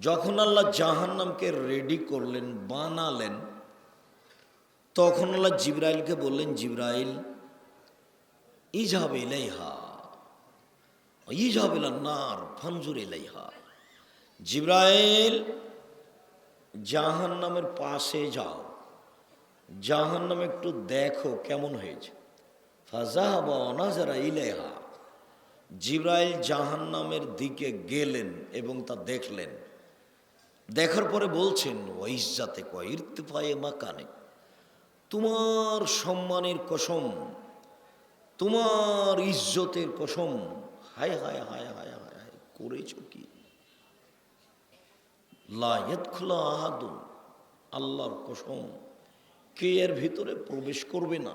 যখন আল্লাহ জাহান্নামকে রেডি করলেন, বানালেন, তখন আল্লাহ জিব্রাইলকে বললেন, জিব্রাইল ইজাব ইলাইহা ইজাব ইলা নার, ফানজুর ইলাইহা। জিব্রাইল, জাহান্নামের পাশে যাও। জাহান্নাম একটু দেখো কেমন হয়েছে। ফাজাহাবা অনাজারা ইলেহা জিব্রাইল জাহান্নামের দিকে গেলেন এবং তা দেখলেন। দেখার পরে বলছেন ওয়াইজাতে কয়ির্তিফায়ে মাকানে। তোমার সম্মানের কসম, তোমার ইজ্জতের কসম, হায় হায় হায় হায় হায় হায়, করেছ কি? আল্লাহর কসম, কে এর ভিতরে প্রবেশ করবে না।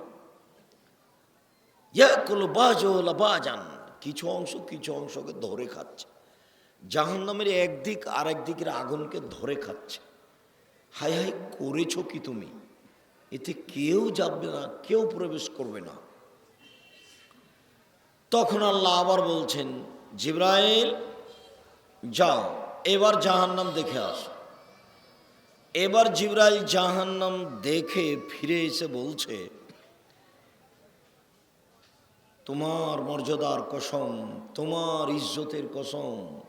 ইয়াকুল বাজলা বাজান কিছু অংশ, কিছু অংশকে ধরে খাচ্ছে। জাহান্নামের একদিক আর একদিকের আগুনকে ধরে খাচ্ছে। হাই হাই করেছ কি তুমি? এতে কেউ যাবে না, কেউ প্রবেশ করবে না। তখন আল্লাহ আবার বলছেন, জিব্রাইল, যাও, এবার জাহান্নাম দেখে আসো। এবার জিব্রাইল জাহান্নাম দেখে ফিরে এসে বলছে, তোমার মর্যাদার কসম, তোমার ইজ্জতের কসম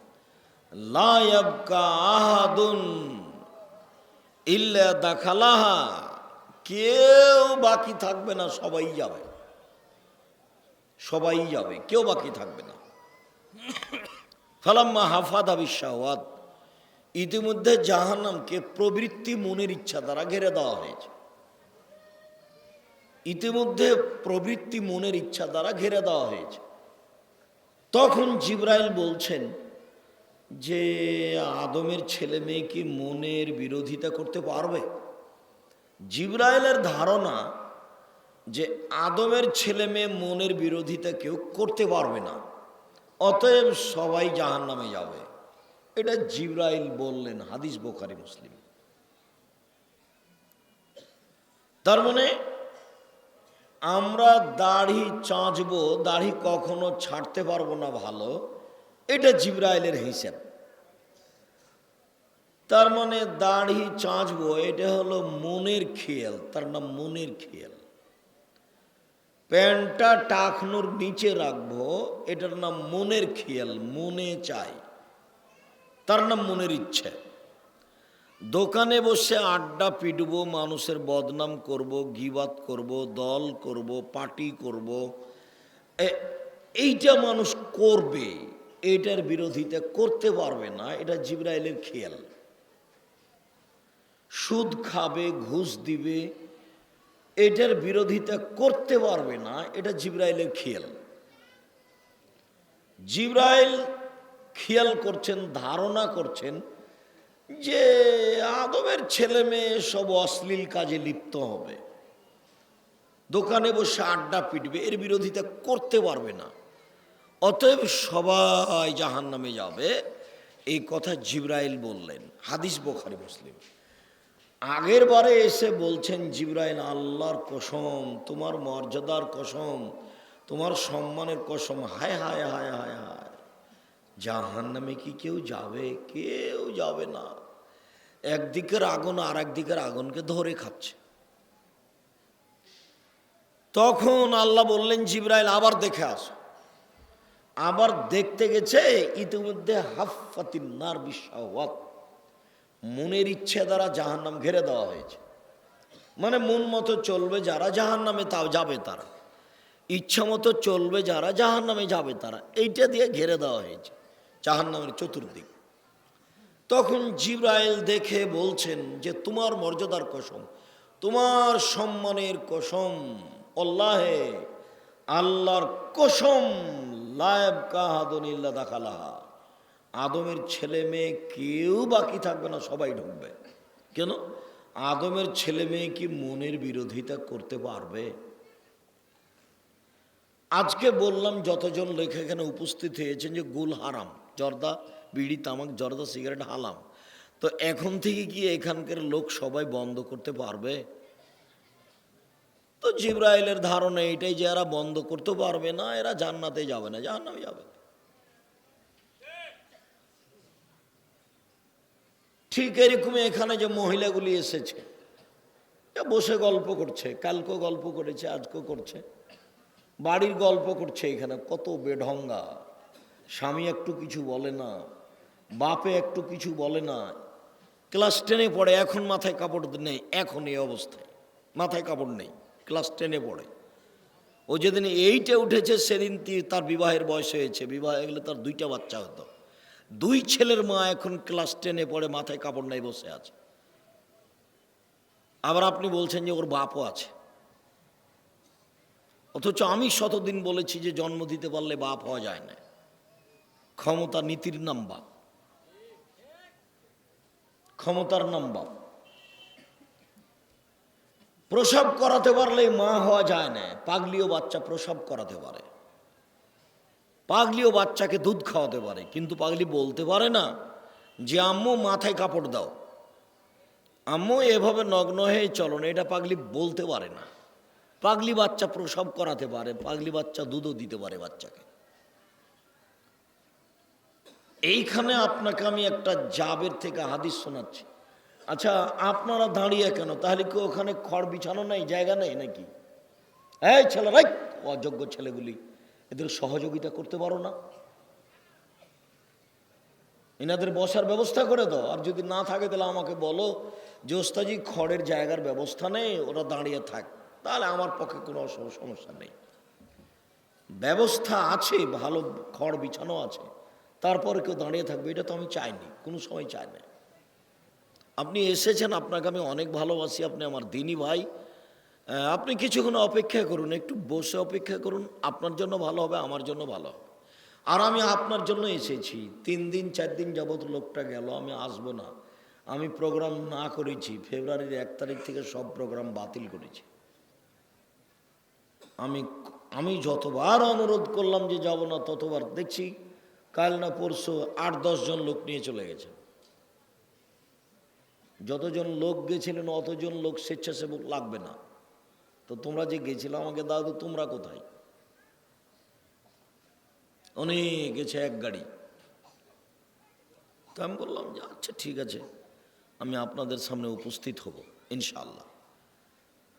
লায়াবকা আহাদুন ইল্লা দাখালাহা। কেউ বাকি থাকবে না, সবাই যাবে। সবাই যাবে, কেউ বাকি থাকবে না। ফালাম্মা হাফাদা বিশ্বাওয়াত ইতিমধ্যে জাহান্নামকে প্রবৃত্তি মনের ইচ্ছা দ্বারা ঘেরে দেওয়া হয়েছে। ইতিমধ্যে প্রবৃত্তি মনের ইচ্ছা দ্বারা ঘেরে দেওয়া হয়েছে। তখন জিব্রাইল বলছেন যে আদমের ছেলে মেয়ে কি মনের বিরোধিতা করতে পারবে? জিব্রাইলের ধারণা যে আদমের ছেলে মেয়ে মনের বিরোধিতা কেউ করতে পারবে না, অতএব সবাই জাহান নামে যাবে। এটা জিব্রাইল বললেন হাদিস বোখারি, মুসলিম। তার মানে আমরা দাড়ি চাঁচবো, দাড়ি কখনো ছাড়তে পারব না ভালো। এটা জিব্রাইলের হিসাব। তার মানে দাড়ি চাঁচবো এটা হলো মনের খেয়াল, তার নাম মনের খেয়াল। প্যান্টটা টাকনোর নিচে রাখব, এটার নাম মনের খেয়াল, মনে চাই। তার নাম মনের ইচ্ছে। দোকানে বসে আড্ডা পিটবো, মানুষের বদনাম করব গিবাত করব, দল করব, পার্টি করব। এইটা মানুষ করবে। এটার বিরোধিতা করতে পারবে না, এটা জিব্রাইলের খেয়াল। সুদ খাবে, ঘুষ দিবে, এটার বিরোধিতা করতে পারবে না, এটা জিব্রাইলের খেয়াল। জিব্রাইল খেয়াল করছেন, ধারণা করছেন যে আদমের ছেলে মেয়ে সব অশ্লীল কাজে লিপ্ত হবে। দোকানে বসে আড্ডা পিটবে, এর বিরোধিতা করতে পারবে না। অতএব সবাই জাহান নামে যাবে। এই কথা জিব্রাইল বললেন। হাদিস বোখারি মুসলিম। আগের বারে এসে বলছেন, জিব্রাইল, আল্লাহর কসম, তোমার মর্যাদার কসম, তোমার সম্মানের কসম, হায় হায় হায় হায় হায়। জাহান নামে কি কেউ যাবে? কেউ যাবে না। একদিকের আগুন আর একদিকের আগুনকে ধরে খাচ্ছে। তখন আল্লাহ বললেন, জিব্রাইল, আবার দেখে আসো। আবার দেখতে গেছে, ইতিমধ্যে হাফাতিন নার মনের ইচ্ছে দ্বারা জাহান নাম ঘেরে দেওয়া হয়েছে। মানে মন মতো চলবে যারা জাহান নামে তাও যাবে তারা। ইচ্ছা মতো চলবে যারা জাহান নামে যাবে তারা। এইটা দিয়ে ঘেরে দেওয়া হয়েছে জাহান নামের চতুর্দিক। তখন জিব্রাইল দেখে বলছেন যে, তোমার মর্যাদার কসম, তোমার সম্মানের কসম অল্লাহে আল্লাহর কসম লায়ব কাহাদনিল্লা দাখালাহা। আদমের ছেলে মেয়ে কেউ বাকি থাকবে না, সবাই ঢুকবে। কেন? আদমের ছেলে মেয়ে কি মনের বিরোধিতা করতে পারবে? আজকে বললাম, যতজন লেখা এখানে উপস্থিত হয়েছেন যে গুল হারাম, জর্দা বিড়ি, তামাক, জর্দা, সিগারেট হালাম। তো এখন থেকে কি এখানকার লোক সবাই বন্ধ করতে পারবে? তো জিব্রাইলের ধারণা এটাই যে এরা বন্ধ করতে পারবে না, এরা জান্নাতে যাবে না, জাহান্নামে যাবে। ঠিক এরকমই এখানে যে মহিলাগুলি এসেছে বসে গল্প করছে, কালকেও গল্প করেছে আজকে করছে, বাড়ির গল্প করছে এখানে, কত বেঢঙ্গা। স্বামী একটু কিছু বলে না, বাপে একটু কিছু বলে না। ক্লাস টেনে পড়ে, এখন মাথায় কাপড় নেই, এখন এই অবস্থায়, মাথায় কাপড় নেই। ক্লাস টেনে পড়ে। ও যেদিন এইটে উঠেছে, সেদিন তার বিবাহের বয়স হয়েছে। বিবাহ গেলে তার দুইটা বাচ্চা হতো। দুই ছেলের মা এখন ক্লাস টেনে পড়ে, মাথায় কাপড় নাই, বসে আছে। আবার আপনি বলছেন যে ওর বাপও আছে। অথচ আমি শতদিন বলেছি যে জন্ম দিতে পারলে বাপ হওয়া যায় না। ক্ষমতা নীতির নাম বাপ। ক্ষমতার নাম বাপ। প্রসব করাতে পারলে মা হওয়া যায় না। পাগলিও বাচ্চা প্রসব করাতে পারে। পাগলিও বাচ্চাকে দুধ খাওয়াতে পারে, কিন্তু পাগলি বলতে পারে না যে, আম্মু, মাথায় কাপড় দাও। আম্মু, এভাবে নগ্ন হয়ে চলো না, এটা পাগলি বলতে পারে না। পাগলি বাচ্চা প্রসব করাতে পারে, পাগলি বাচ্চা দুধও দিতে পারে বাচ্চাকে। এইখানে আপনাকে আমি একটা জাবের থেকে হাদিস শোনাচ্ছি। আচ্ছা আপনারা দাঁড়িয়ে কেন? তাহলে কি ওখানে খড় বিছানো নাই, জায়গা নেই নাকি? হ্যাঁ এই ছেলেরাই অযোগ্য ছেলেগুলি, এদের সহযোগিতা করতে পারো না। এনাদের বসার ব্যবস্থা করে দাও, আর যদি না থাকে তাহলে আমাকে বলো যে ওস্তাজি খড়ের জায়গার ব্যবস্থা নেই, ওরা দাঁড়িয়ে থাক, তাহলে আমার পক্ষে কোনো সমস্যা নেই। ব্যবস্থা আছে, ভালো খড় বিছানো আছে, তারপরে কেউ দাঁড়িয়ে থাকবে, এটা তো আমি চাইনি, কোনো সময় চাই না আপনি এসেছেন, আপনাকে আমি অনেক ভালোবাসি, আপনি আমার দিনী ভাই। আপনি কিছুক্ষণ অপেক্ষা করুন, একটু বসে অপেক্ষা করুন, আপনার জন্য ভালো হবে, আমার জন্য ভালো হবে। আর আমি আপনার জন্য এসেছি, তিন দিন, চার দিন যাবত লোকটা গেল, আমি আসব না। আমি প্রোগ্রাম না করেছি, ফেব্রুয়ারির এক তারিখ থেকে সব প্রোগ্রাম বাতিল করেছি। আমি আমি যতবার অনুরোধ করলাম যে যাব না, ততবার দেখছি, কাল না পরশু আট জন লোক নিয়ে চলে গেছে। যতজন লোক গেছিলেন, অতজন লোক স্বেচ্ছাসেবক লাগবে না। তো তোমরা যে গেছিলে আমাকে দাদু তোমরা কোথায়? অনেক গেছে এক গাড়ি। তো আমি বললাম, যে আচ্ছা ঠিক আছে। আমি আপনাদের সামনে উপস্থিত হব ইনশাল্লাহ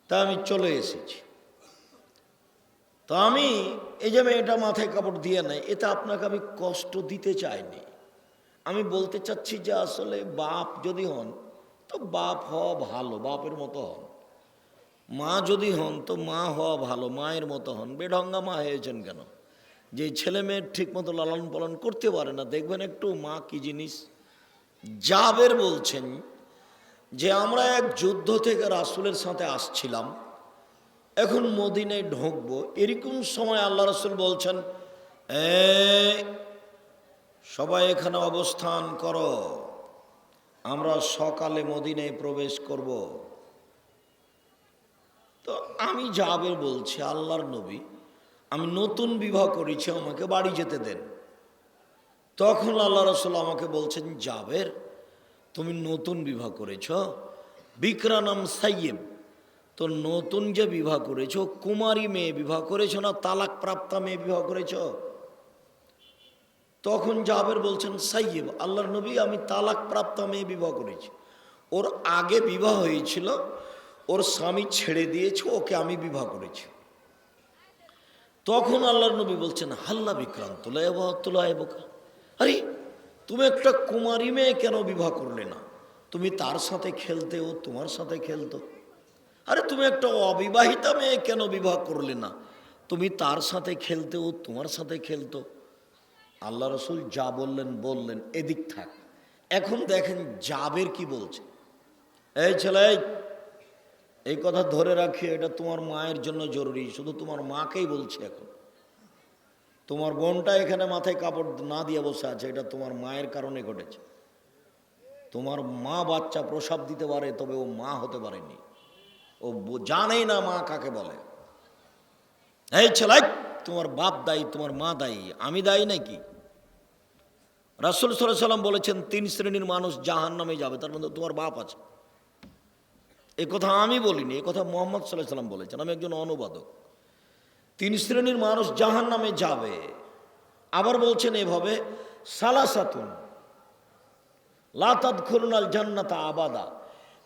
তা আমি চলে এসেছি। তো আমি, এই যে মেয়েটা মাথায় কাপড় দিয়ে নেয় এটা আপনাকে আমি কষ্ট দিতে চাইনি। আমি বলতে চাচ্ছি যে আসলে বাপ যদি হন তো বাপ হওয়া ভালো বাপের মতো হন। মা যদি হন তো মা হওয়া ভালো মায়ের মতো হন। বেঢঙ্গা মা হয়েছেন কেন? যে ছেলে মেয়ের ঠিক মতো লালন পালন করতে পারে না দেখবেন একটু মা কি জিনিস? জাবের বলছেন যে আমরা এক যুদ্ধ থেকে রাসুলের সাথে আসছিলাম এখন মদিনায় ঢুকবো। এরকম সময় আল্লাহ রসুল বলছেন "এই, সবাই এখানে অবস্থান করো। আমরা সকালে মদিনায় প্রবেশ করব। তো আমি যাবে বলছি, আল্লাহর নবী, আমি নতুন বিবাহ করেছি, আমাকে বাড়ি যেতে দেন। তখন আল্লাহ রসুল আমাকে বলছেন, জাবের, তুমি নতুন বিবাহ করেছ বিক্রা নাম সাইয়েব তো নতুন যে বিবাহ করেছ, কুমারী মেয়ে বিবাহ করেছ না তালাক প্রাপ্তা মেয়ে বিবাহ করেছ? তখন জাবের বলছেন সাইয়েব আল্লাহর নবী, আমি তালাক প্রাপ্ত মেয়ে বিবাহ করেছি। ওর আগে বিবাহ হয়েছিল, ওর স্বামী ছেড়ে দিয়েছে, ওকে আমি বিবাহ করেছি। তখন আল্লাহর নবী বলছেন, হাল্লা বিক্রান্ত আরে, তুমি একটা কুমারী মেয়ে কেন বিবাহ করলে না? তুমি তার সাথে খেলতে ও তোমার সাথে খেলতো। আরে, তুমি একটা অবিবাহিতা মেয়ে কেন বিবাহ করলে না? তুমি তার সাথে খেলতে ও তোমার সাথে খেলতো। আল্লাহ রসুল যা বললেন বললেন এদিক থাক। এখন দেখেন জাবের কি বলছে। এই ছেলে এই, কথা ধরে রাখি এটা তোমার মায়ের জন্য জরুরি শুধু তোমার মাকেই বলছে এখন। তোমার বোনটা এখানে মাথায় কাপড় না দিয়ে বসে আছে এটা তোমার মায়ের কারণে ঘটেছে। তোমার মা বাচ্চা প্রসাব দিতে পারে তবে ও মা হতে পারেনি। ও জানেই না মা কাকে বলে। এই ছেলাই তোমার বাপ দায়ী তোমার মা দায়ী। আমি দায়ী নাকি? রাসুল সাল্লাহ সাল্লাম বলেছেন, তিন শ্রেণির মানুষ জাহান নামে যাবে, তার মধ্যে তোমার বাপ আছে। এ কথা আমি বলিনি, এ কথা মোহাম্মদ সাল্লাহ সাল্লাম বলেছেন, আমি একজন অনুবাদক। তিন শ্রেণির মানুষ জাহান নামে যাবে। আবার বলছেন এভাবে, সালাসাতুন লাতাদ খুরুনাল জান্নাতা আবাদা।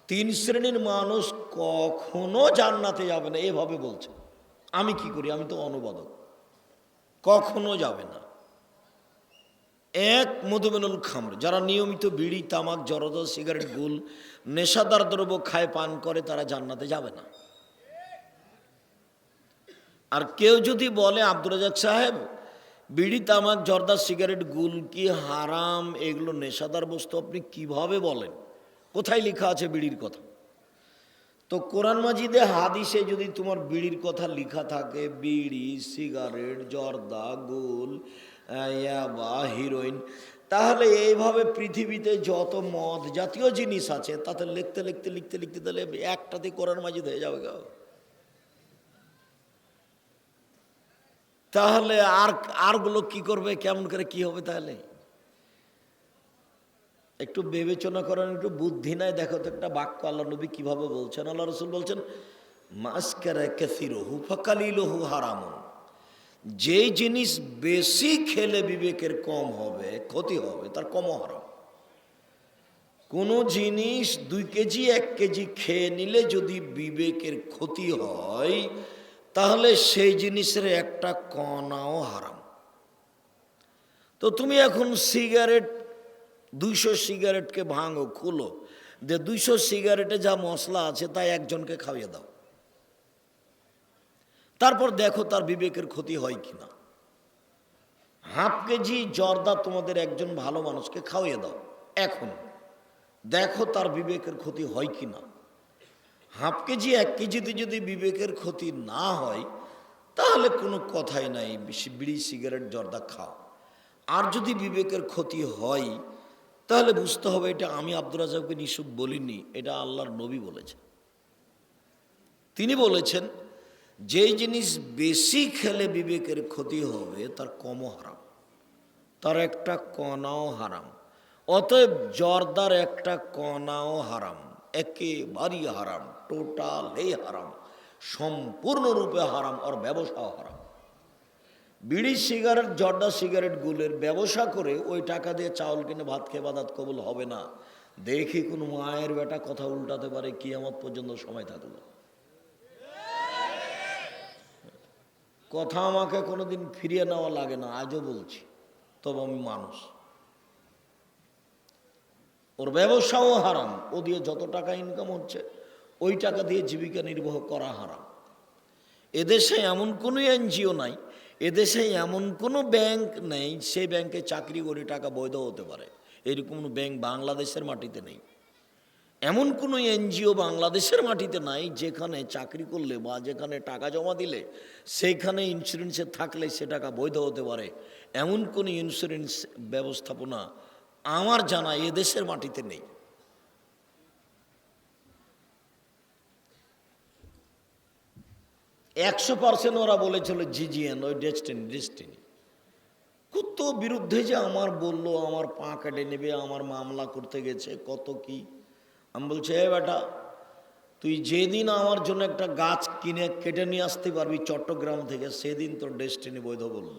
তিন শ্রেণির মানুষ কখনো জান্নাতে যাবে না, এভাবে বলছে আমি কি করি? আমি তো অনুবাদক। কখনো যাবে না। এক মধুমেনুল খামর। যারা নিয়মিত বিড়ি, তামাক, জরদ, সিগারেট, গুল, নেশাদার দ্রব্য খায়, পান করে, তারা জান্নাতে যাবে না। আর কেউ যদি বলে, আব্দুর রাজাক সাহেব, বিড়ি, তামাক, জর্দা, সিগারেট, গুল কি হারাম? এগুলো নেশাদার বস্তু, আপনি কীভাবে বলেন? কোথায় লেখা আছে বিড়ির কথা? তো কোরআন মাজিদে হাদিসে যদি তোমার বিড়ির কথা লেখা থাকে, বিড়ি, সিগারেট, জর্দা, গুল হিরোইন তাহলে এইভাবে পৃথিবীতে যত মদ জাতীয় জিনিস আছে, তাতে লিখতে লিখতে লিখতে লিখতে তাহলে একটাতে কোরআন মাজিদ হয়ে যাবে গা তাহলে আর আরগুলো কি করবে, কেমন করে কি হবে তাহলে? একটু বিবেচনা করেন, একটু বুদ্ধি নাই, দেখো তো একটা বাক্য আল্লাহ নবী কীভাবে বলছেন? আল্লাহ রসুল বলছেন মাস্কারা কাসিরহু ফাকালিলহু হারামুন। যে জিনিস বেশি খেলে বিবেকের কম হবে, ক্ষতি হবে, তার কমও হারাম। কোনো জিনিস দুই কেজি, এক কেজি খেয়ে নিলে যদি বিবেকের ক্ষতি হয়, তাহলে সেই জিনিসের একটা কণাও হারাম। তো তুমি এখন সিগারেট, দুইশো সিগারেটকে ভাঙো, খুলো। যে দুইশো সিগারেটে যা মশলা আছে তা একজনকে খাইয়ে দাও। তারপর দেখো তার বিবেকের ক্ষতি হয় কিনা। হাফ কেজি জর্দা তোমাদের একজন ভালো মানুষকে খাওয়িয়ে দাও, এখন। দেখো তার বিবেকের ক্ষতি হয় কিনা। হাফ কেজি, এক কেজিতে যদি বিবেকের ক্ষতি না হয়, তাহলে কোনো কথাই নাই বিড়ি, সিগারেট, জর্দা খাও। আর যদি বিবেকের ক্ষতি হয়, তাহলে বুঝতে হবে এটা আমি আব্দুর রাজাবকে নিশুক বলিনি, এটা আল্লাহর নবী বলেছেন। তিনি বলেছেন যেই জিনিস বেশি খেলে বিবেকের ক্ষতি হবে, তার কমও হারাম। তার একটা কণাও হারাম। অতএব জর্দার একটা কণাও হারাম। একেবারেই হারাম। টোটালই হারাম। সম্পূর্ণরূপে হারাম। আর ব্যবসাও হারাম। বিড়ি সিগারেট, জর্দা সিগারেট গুলের ব্যবসা করে ওই টাকা দিয়ে চাউল কিনে ভাত খেয়ে বাদাত কবুল হবে না। দেখি কোন মায়ের বেটা কথা উল্টাতে পারে কি আমার পর্যন্ত সময় থাকল। কথা আমাকে কোনোদিন ফিরিয়ে নেওয়া লাগে না, আজও বলছি, তবে আমি মানুষ। ওর ব্যবসাও হারাম, ও দিয়ে যত টাকা ইনকাম হচ্ছে ওই টাকা দিয়ে জীবিকা নির্বাহ করা হারাম। এদেশে এমন কোনো এনজিও নাই, এদেশে এমন কোনো ব্যাংক নেই, সেই ব্যাংকে চাকরি করে টাকা বৈধ হতে পারে। এরকম ব্যাংক বাংলাদেশের মাটিতে নেই। এমন কোনো এনজিও বাংলাদেশের মাটিতে নাই যেখানে চাকরি করলে বা যেখানে টাকা জমা দিলে সেইখানে ইন্স্যুরেন্সে থাকলে সে টাকা বৈধ হতে পারে। এমন কোনো ইন্স্যুরেন্স ব্যবস্থাপনা আমার জানা এদেশের মাটিতে নেই। একশো পার্সেন্ট ওরা বলেছিল জিজিএন, ওই ডেস্টিনি ডেস্টিনি কত বিরুদ্ধে যে আমার বলল, আমার পা কেটে নেবে, আমার মামলা করতে গেছে, কত কি? আমি বলছি, এ বেটা, তুই যেদিন আমার জন্য একটা গাছ কিনে, কেটে নিয়ে আসতে পারবি চট্টগ্রাম থেকে, সেদিন তোর ডেস্টিনি বৈধ বলব।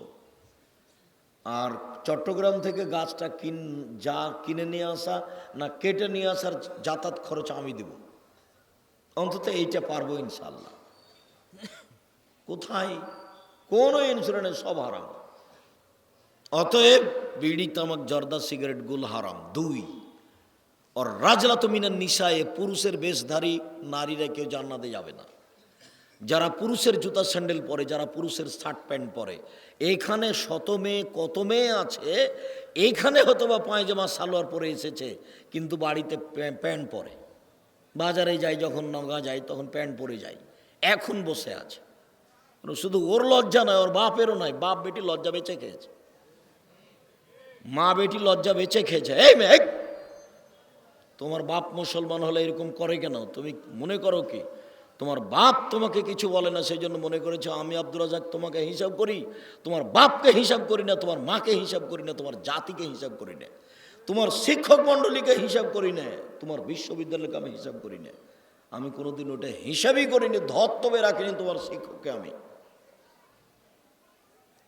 আর চট্টগ্রাম থেকে গাছটা কিন, যা কিনে নিয়ে আসা না কেটে নিয়ে আসার যাতায়াত খরচ আমি দেব। অন্তত এইটা পারব ইনশাল্লাহ কোথায়? কোনো ইন্স্যুরেন্স সব হারাম। অতএব বিড়ি তামাক জর্দা সিগারেট গুল হারাম। দুই আর রাজলাত মিনার নিশায় পুরুষের বেশধারী নারীরা কেউ জান্নাতে যাবে না যারা পুরুষের জুতা স্যান্ডেল পরে যারা পুরুষের শার্ট প্যান্ট পরে এইখানে শত মেয়ে কত মেয়ে আছে এইখানে হয়তো বা পায়জামা সালোয়ার পরে এসেছে কিন্তু বাড়িতে প্যা- প্যান্ট পরে বাজারে যাই যখন নগা যায় তখন প্যান্ট পরে যাই এখন বসে আছে শুধু ওর লজ্জা নয়, ওর বাপেরও নয়, বাপ বেটি লজ্জা বেঁচে খেয়েছে। মা বেটি লজ্জা বেঁচে খেয়েছে। এই মেঘ তোমার বাপ মুসলমান হলে এরকম করে কেন? তুমি মনে করো কি? তোমার বাপ তোমাকে কিছু বলে না, সেই জন্য মনে করেছ, আমি আব্দুল রাজাক তোমাকে হিসাব করি, তোমার বাপকে হিসাব করি না, তোমার মাকে হিসাব করি না, তোমার জাতিকে হিসাব করি না, তোমার শিক্ষক মণ্ডলীকে হিসাব করি না, তোমার বিশ্ববিদ্যালয়কে আমি হিসাব করি না। আমি কোনোদিন ওটা হিসাবই করিনি ধত্তবে রাখিনি তোমার শিক্ষককে আমি।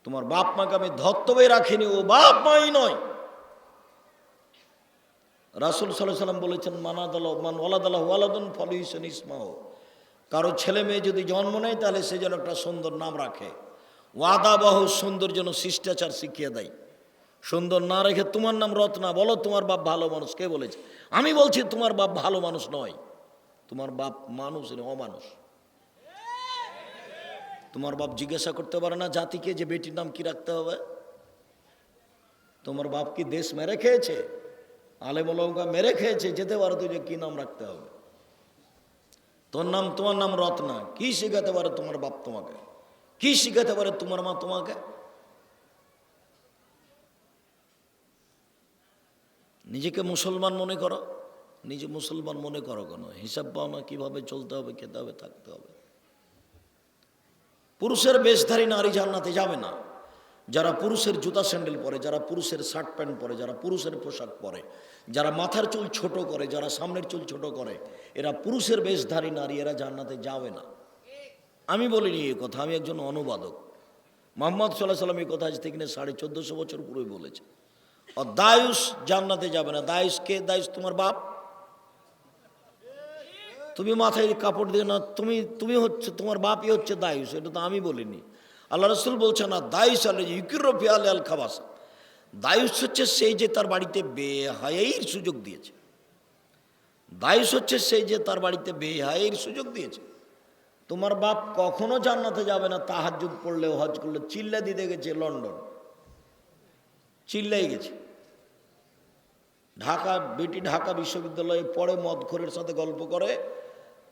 তোমার বাপ মাকে আমি ধত্তবে রাখিনি, ও বাপ মাই নয়। রাসুল সাল্লাম বলেছেন মানাদাল মান ওয়ালাদাল্লাহ ওয়ালাদুন ফল হিসেন ইসমাহ। কারও ছেলে মেয়ে যদি জন্ম নেয় তাহলে সে যেন একটা সুন্দর নাম রাখে। ওয়াদাবাহ সুন্দর যেন শিষ্টাচার শিখিয়ে দেয়। সুন্দর না রেখে তোমার নাম রত্না বলো তোমার বাপ ভালো মানুষ। কে বলেছে? আমি বলছি তোমার বাপ ভালো মানুষ নয়। তোমার বাপ মানুষ নয়, অমানুষ। তোমার বাপ জিজ্ঞাসা করতে পারে না জাতিকে যে বেটির নাম কি রাখতে হবে? তোমার বাপ কি দেশ মেরে খেয়েছে? আলেমলঙ্কা মেরে খেয়েছে, যেতে পারো তুই যে কি নাম রাখতে হবে। তোর নাম, তোমার নাম রত্না, কি শিখাতে পারে তোমার বাপ তোমাকে? কি শিখাতে পারে তোমার মা তোমাকে? নিজেকে মুসলমান মনে করো, নিজে মুসলমান মনে করো কেন? হিসাব পাও না কীভাবে চলতে হবে খেতে হবে থাকতে হবে। পুরুষের বেশধারী নারী জান্নাতে যাবে না। যারা পুরুষের জুতা স্যান্ডেল পরে, যারা পুরুষের শার্ট প্যান্ট পরে, যারা পুরুষের পোশাক পরে, যারা মাথার চুল ছোট করে, যারা সামনের চুল ছোট করে, এরা পুরুষের বেশধারী নারী, এরা জান্নাতে যাবে না। আমি বলিনি এই কথা, আমি একজন অনুবাদক। মোহাম্মদ সাল্লাহ সাল্লাম এই কথা আজ থেকে সাড়ে চোদ্দোশো বছর পুরোই বলেছে। ও দায়ুস জান্নাতে যাবে না। দায়ুস কে? দায়ুস তোমার বাপ। তুমি মাথায় কাপড় দিয়ে না তুমি তুমি হচ্ছে, তোমার বাপই হচ্ছে দায়ুস, এটা তো আমি বলিনি। আল্লাহ রসুল বলছে না দায়ুস আল ইউকিরফি আল আল খাবাসা। দায়ুস হচ্ছে সেই যে তার বাড়িতে বেহায়ের সুযোগ দিয়েছে। দায়ুস হচ্ছে সেই যে তার বাড়িতে বেহায়ের সুযোগ দিয়েছে। তোমার বাপ কখনো জান্নাতে যাবে না তাহাজুদ পড়লেও হজ করলে চিল্লা দিতে গেছে লন্ডন। চিল্লাই গেছে। ঢাকা, বেটি ঢাকা বিশ্ববিদ্যালয়ে পড়ে মদখোরের সাথে গল্প করে,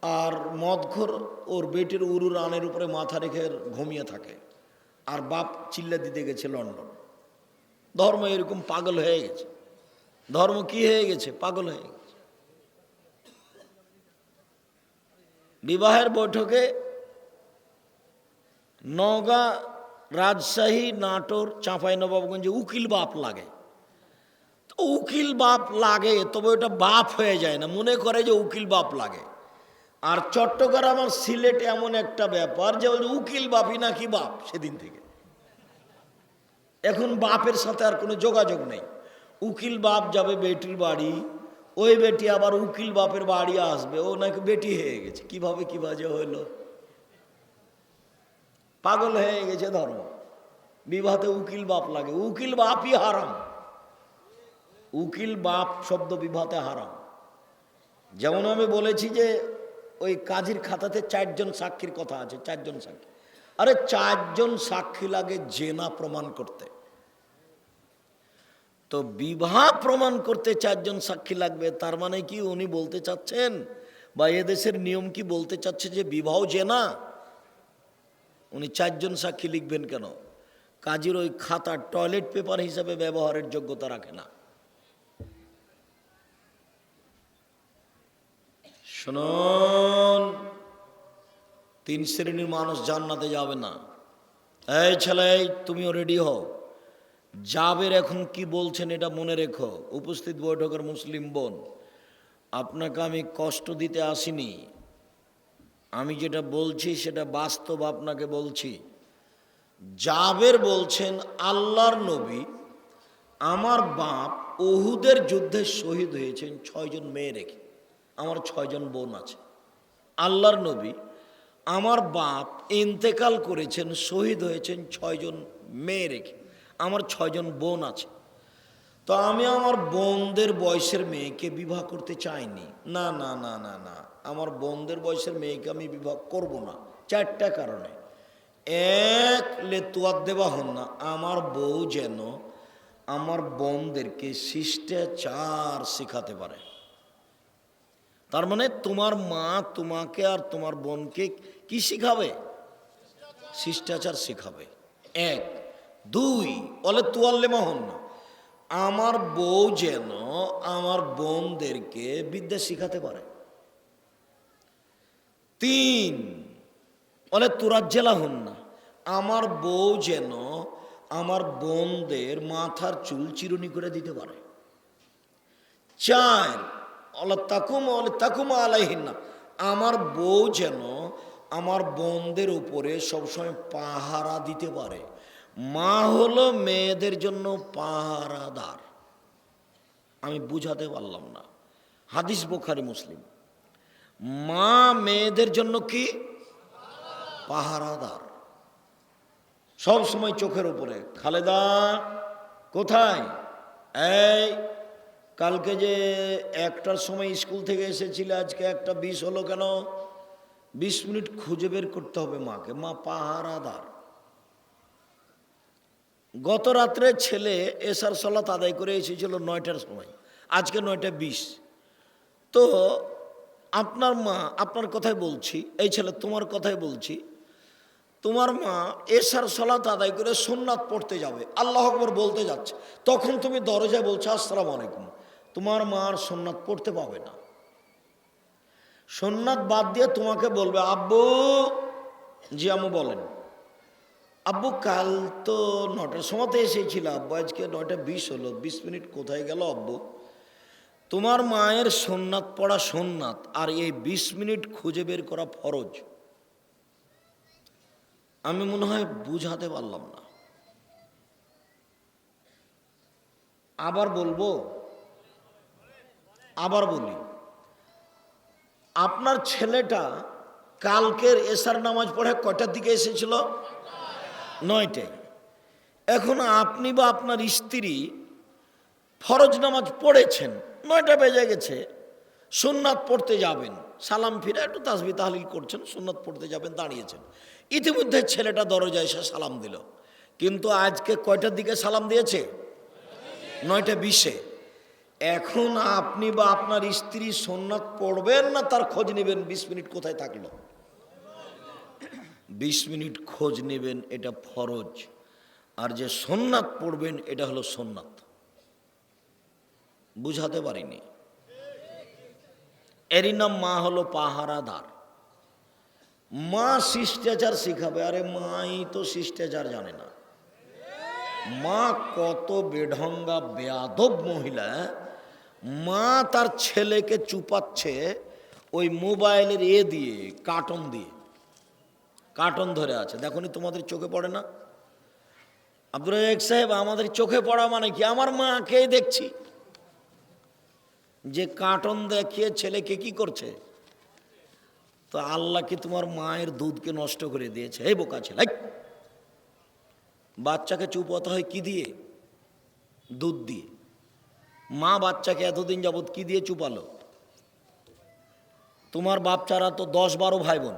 আর মদখোর ওর বেটির উরু রানের উপরে মাথা রেখে ঘুমিয়ে থাকে। আর বাপ চিল্লা দিতে গেছে লন্ডন। ধর্ম এরকম পাগল হয়ে গেছে। ধর্ম কি হয়ে গেছে? পাগল হয়ে গেছে। বিবাহের বৈঠকে নওগাঁ রাজশাহী নাটোর চাঁপাইনবাবগঞ্জে উকিল বাপ লাগে। উকিল বাপ লাগে, তবে ওটা বাপ হয়ে যায় না। মনে করে যে উকিল বাপ লাগে। আর চট্টগ্রাম আর সিলেট এমন একটা ব্যাপার যে উকিল বাপই নাকি বাপ সেদিন থেকে। এখন বাপের সাথে আর কোনো যোগাযোগ নেই। উকিল বাপ যাবে বেটির বাড়ি, ওই বেটি আবার উকিল বাপের বাড়ি আসবে, ও নাকি বেটি হয়ে গেছে। কীভাবে কি বাজে হইল পাগল হয়ে গেছে ধর্ম। বিবাহতে উকিল বাপ লাগে। উকিল বাপই হারাম। উকিল বাপ শব্দ বিবাহতে হারাম। যেমন আমি বলেছি যে ওই কাজীর খাতাতে চারজন সাক্ষীর কথা আছে, চারজন সাক্ষী। আরে চারজন সাক্ষী লাগে জেনা প্রমাণ করতে। তো বিবাহ প্রমাণ করতে চারজন সাক্ষী লাগবে, তার মানে কি উনি বলতে চাচ্ছেন? বা এদেশের নিয়ম কি বলতে চাচ্ছে যে বিবাহ জেনা? উনি চারজন সাক্ষী লিখবেন কেন? কাজীর ওই খাতা টয়লেট পেপার হিসাবে ব্যবহারের যোগ্যতা রাখে না। শুনুন। তিন শ্রেণির মানুষ জান্নাতে যাবে না। এই ছেলে, তুমিও রেডি হও। যাবের এখন কি বলছেন এটা মনে রেখো। উপস্থিত বৈঠকের মুসলিম বোন, আপনাকে আমি কষ্ট দিতে আসিনি। আমি যেটা বলছি সেটা বাস্তব আপনাকে বলছি। জাবের বলছেন, আল্লাহর নবী আমার বাপ ওহুদের যুদ্ধে শহীদ হয়েছেন ছয়জন মেয়ে রেখে। আমার ছয়জন বোন আছে। আল্লাহর নবী আমার বাপ ইন্তেকাল করেছেন, শহীদ হয়েছেন ছয়জন মেয়ে রেখে। আমার ছয়জন বোন আছে। তো আমি আমার বোনদের বয়সের মেয়েকে বিবাহ করতে চাইনি। না না না না না। আমার বোনদের বয়সের মেয়েকে আমি বিবাহ করব না। চারটা কারণে। এক লেতুয়ার দেওয়া হন না। আমার বউ যেন আমার বোনদেরকে শিষ্টাচার শেখাতে পারে। তার মানে তোমার মা তোমাকে আর তোমার বোনকে কি শিখাবে? শিষ্টাচার শেখাবে। এক। দুই বলে তুয়াল্লে মোহন না আমার বউ যেন আমার বোনদেরকে বিদ্যা শিখাতে পারে। তিন বলে তুরাজ্জেলা হন না আমার বউ যেন আমার বোনদের মাথার চুল চিরুনি করে দিতে পারে। চার আমার বউ যেন আমার বোনদের উপরে সবসময় পাহারা দিতে পারে। মা হলো মেয়েদের জন্য পাহারাদার। আমি বুঝাতে পারলাম না। হাদিস বোখারি, মুসলিম। মা মেয়েদের জন্য কি? পাহারাদার। সব সময় চোখের উপরে। খালেদা, কোথায়? এই কালকে যে একটার সময় স্কুল থেকে এসেছিলে, আজকে একটা বিষ হলো কেন? বিশ মিনিট খুঁজে বের করতে হবে মাকে, মা পাহারাদার। গত রাত্রে ছেলে এসার সলাত আদায় করে এসেছিল নয়টার সময়, আজকে নয়টা বিশ। তো আপনার মা, আপনার কথাই বলছি, এই ছেলে তোমার কথাই বলছি, তোমার মা এসার সলাত আদায় করে সোননাথ পড়তে যাবে, আল্লাহ আকবর বলতে যাচ্ছে। তখন তুমি দরজায় বলছো, আসসালামু আলাইকুম। তোমার মার সোননাথ পড়তে পাবে না। সোননাথ বাদ দিয়ে তোমাকে বলবে, আব্বু জি আমু বলেন, আব্বু, কাল তো নটার সময়তে এসেছিল আব্বু, আজকে নয়টা বিশ হলো, বিশ মিনিট কোথায় গেল আব্বু? তোমার মায়ের সোননাথ পড়া সোননাথ, আর এই বিশ মিনিট খুঁজে বের করা ফরজ। আমি মনে হয় বুঝাতে পারলাম না। আবার বলব আবার বলি, আপনার ছেলেটা কালকের এসার নামাজ পড়ে কয়টার দিকে এসেছিল? নয়টায়। এখন আপনি বা আপনার স্ত্রী ফরজ নামাজ পড়েছেন, নয়টা বেজে গেছে, সুন্নাত পড়তে যাবেন, সালাম ফিরে একটু তাসবি তাহলিল করছেন, সুন্নাত পড়তে যাবেন, দাঁড়িয়েছেন। ইতিমধ্যে ছেলেটা দরজায় এসে সালাম দিল। কিন্তু আজকে কয়টার দিকে সালাম দিয়েছে? নয়টা বিশে। এখন আপনি বা আপনার স্ত্রী সোননাথ পড়বেন না তার খোঁজ নেবেন? বিশ মিনিট কোথায় থাকল? বিশ মিনিট খোঁজ নেবেন, এটা ফরজ। আর যে সোননাথ পড়বেন, এটা হলো সোননাথ। বুঝাতে পারিনি। এরই নাম মা হলো পাহারাদার। মা শিষ্টাচার শিখাবে। আরে মাই তো শিষ্টাচার জানে না। মা কত বেঢঙ্গা, বেয়াদব মহিলা মা তার ছেলেকে চুপাচ্ছে ওই মোবাইলের এ দিয়ে, কার্টন দিয়ে। কার্টন ধরে আছে। দেখো দেখনি তোমাদের চোখে পড়ে না? আব্দুল রাজাক সাহেব, আমাদের চোখে পড়া মানে কি? আমার মাকেই দেখছি। যে কার্টন দেখিয়ে ছেলেকে কি করছে? তো আল্লাহ কি তোমার মায়ের দুধকে নষ্ট করে দিয়েছে? হে বোকা ছেলে বাচ্চাকে চুপ হতে হয় কি দিয়ে? দুধ দিয়ে। মা বাচ্চাকে এতদিন যাবৎ কি দিয়ে চুপালো? তোমার বাচ্চারা তো দশ বারো ভাই বোন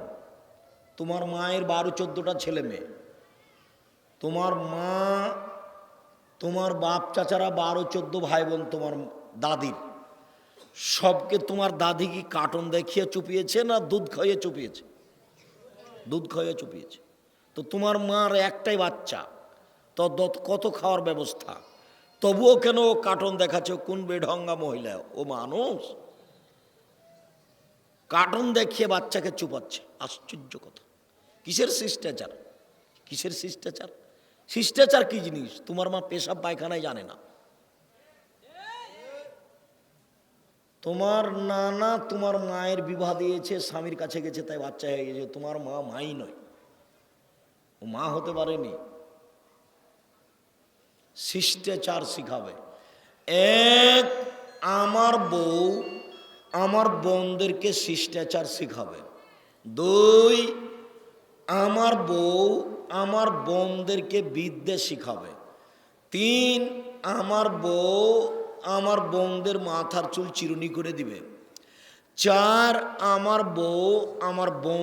তোমার মায়ের বারো চোদ্দোটা ছেলে মেয়ে। তোমার মা, তোমার বাপ চাচারা বারো চোদ্দ ভাই বোন তোমার দাদির। সবকে তোমার দাদি কি কার্টন দেখিয়ে চুপিয়েছে না দুধ খাইয়ে চুপিয়েছে? দুধ খাইয়ে চুপিয়েছে। তো তোমার মার একটাই বাচ্চা। তো কত খাওয়ার ব্যবস্থা? তবুও কেন ও কার্টন দেখাচ্ছে? কোন বেঢঙ্গা মহিলা? ও মানুষ। কার্টন দেখিয়ে বাচ্চাকে চুপাচ্ছে। আশ্চর্য কথা। কিসের শিষ্টাচার? কিসের শিষ্টাচার? শিষ্টাচার কি জিনিস? তোমার মা পেশাব পায়খানায় জানে না। তোমার নানা তোমার মায়ের বিবাহ দিয়েছে, স্বামীর কাছে গেছে, তাই বাচ্চা হয়ে গেছে। তোমার মা মাই নয়। ও মা হতে পারেনি। শিষ্টাচার শিখাবে। এক, আমার বউ আমার বোনদেরকে শিষ্টাচার শিখাবে। দুই, আমার বউ আমার বোনদেরকে বিদ্যে শিখাবে। তিন, আমার বউ আমার বোনদের মাথার চুল চিরুনি করে দিবে। চার, আমার বউ আমার বোন